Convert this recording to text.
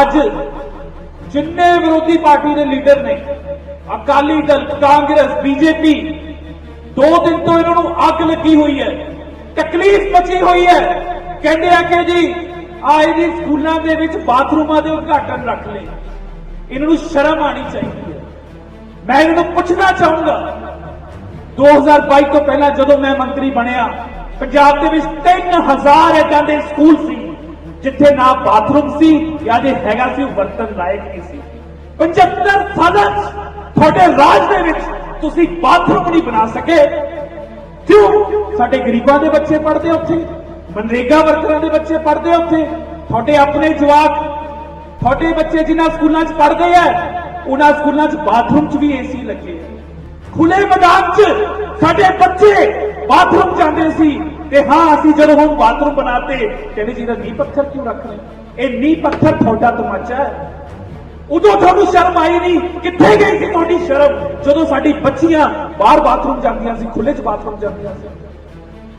ਅੱਜ ਜਿੰਨੇ ਵਿਰੋਧੀ ਪਾਰਟੀ ਦੇ ਲੀਡਰ ਨੇ, ਅਕਾਲੀ ਦਲ, ਕਾਂਗਰਸ, ਬੀਜੇਪੀ, ਦੋ ਦਿਨ ਤੋਂ ਇਹਨਾਂ ਨੂੰ ਅੱਗ ਲੱਗੀ ਹੋਈ ਹੈ, ਤਕਲੀਫ ਮਚੀ ਹੋਈ ਹੈ। ਕਹਿੰਦੇ ਆ ਕਿ ਜੀ, ਆਏ ਜੀ ਸਕੂਲਾਂ ਦੇ ਵਿੱਚ ਬਾਥਰੂਮਾਂ ਦੇ ਉਦਘਾਟਨ ਰੱਖ ਲਏ। ਇਹਨਾਂ ਨੂੰ ਸ਼ਰਮ ਆਣੀ ਚਾਹੀਦੀ ਹੈ। ਮੈਂ ਇਹਨਾਂ ਨੂੰ ਪੁੱਛਣਾ ਚਾਹੂੰਗਾ 2022 ਤੋਂ ਪਹਿਲਾਂ ਜਦੋਂ ਮੈਂ ਮੰਤਰੀ ਬਣਿਆ, ਪੰਜਾਬ ਦੇ ਵਿੱਚ 3000 ਏਦਾਂ ਦੇ ਸਕੂਲ ਸੀ। ਜਿੱਥੇ ਨਾ ਬਾਥਰੂਮ ਸੀ, ਜਾਂ ਜੇ ਹੈਗਾ ਸੀ, ਉਹ ਵਰਤਨ ਲਾਇਕ ਨਹੀਂ ਸੀ। 75 ਸਾਲਾਂ ਤੁਹਾਡੇ ਰਾਜ ਦੇ ਵਿੱਚ ਤੁਸੀਂ ਬਾਥਰੂਮ ਨਹੀਂ ਬਣਾ ਸਕੇ। ਕਿਉਂ? ਸਾਡੇ ਗਰੀਬਾਂ ਦੇ ਬੱਚੇ ਪੜ੍ਹਦੇ ਉੱਥੇ, ਮਨਰੇਗਾ ਵਰਕਰਾਂ ਦੇ ਬੱਚੇ ਪੜ੍ਹਦੇ ਉੱਥੇ। ਤੁਹਾਡੇ ਆਪਣੇ ਜਵਾਕ, ਤੁਹਾਡੇ ਬੱਚੇ ਜਿਨ੍ਹਾਂ ਸਕੂਲਾਂ 'ਚ ਪੜ੍ਹਦੇ ਆ, ਉਹਨਾਂ ਸਕੂਲਾਂ 'ਚ ਬਾਥਰੂਮ 'ਚ ਵੀ ਏਸੀ ਲੱਗੇ। ਖੁੱਲੇ ਮੈਦਾਨ 'ਚ ਸਾਡੇ ਬੱਚੇ ਬਾਥਰੂਮ ਜਾਂਦੇ ਸੀ। ਤੇ ਹਾਂ, ਅਸੀਂ ਜਦੋਂ ਹੁਣ ਬਾਥਰੂਮ ਬਣਾਤੇ, ਕਹਿੰਦੇ ਜੀ ਦਾ ਨੀਂਹ ਪੱਥਰ ਕਿਉਂ ਰੱਖ ਰਹੇ? ਇਹ ਨੀਂਹ ਪੱਥਰ ਤੁਹਾਡਾ ਤਮਾਚਾ ਹੈ। ਉਦੋਂ ਤੁਹਾਨੂੰ ਸ਼ਰਮ ਆਈ ਨਹੀਂ, ਕਿੱਥੇ ਗਈ ਸੀ ਤੁਹਾਡੀ ਸ਼ਰਮ? ਜਦੋਂ ਸਾਡੀ ਬੱਚੀਆਂ ਬਾਹਰ ਬਾਥਰੂਮ ਜਾਂਦੀਆਂ ਸੀ ਖੁੱਲੇ 'ਚ ਬਾਥਰੂਮ ਜਾਂਦੀਆਂ ਸੀ।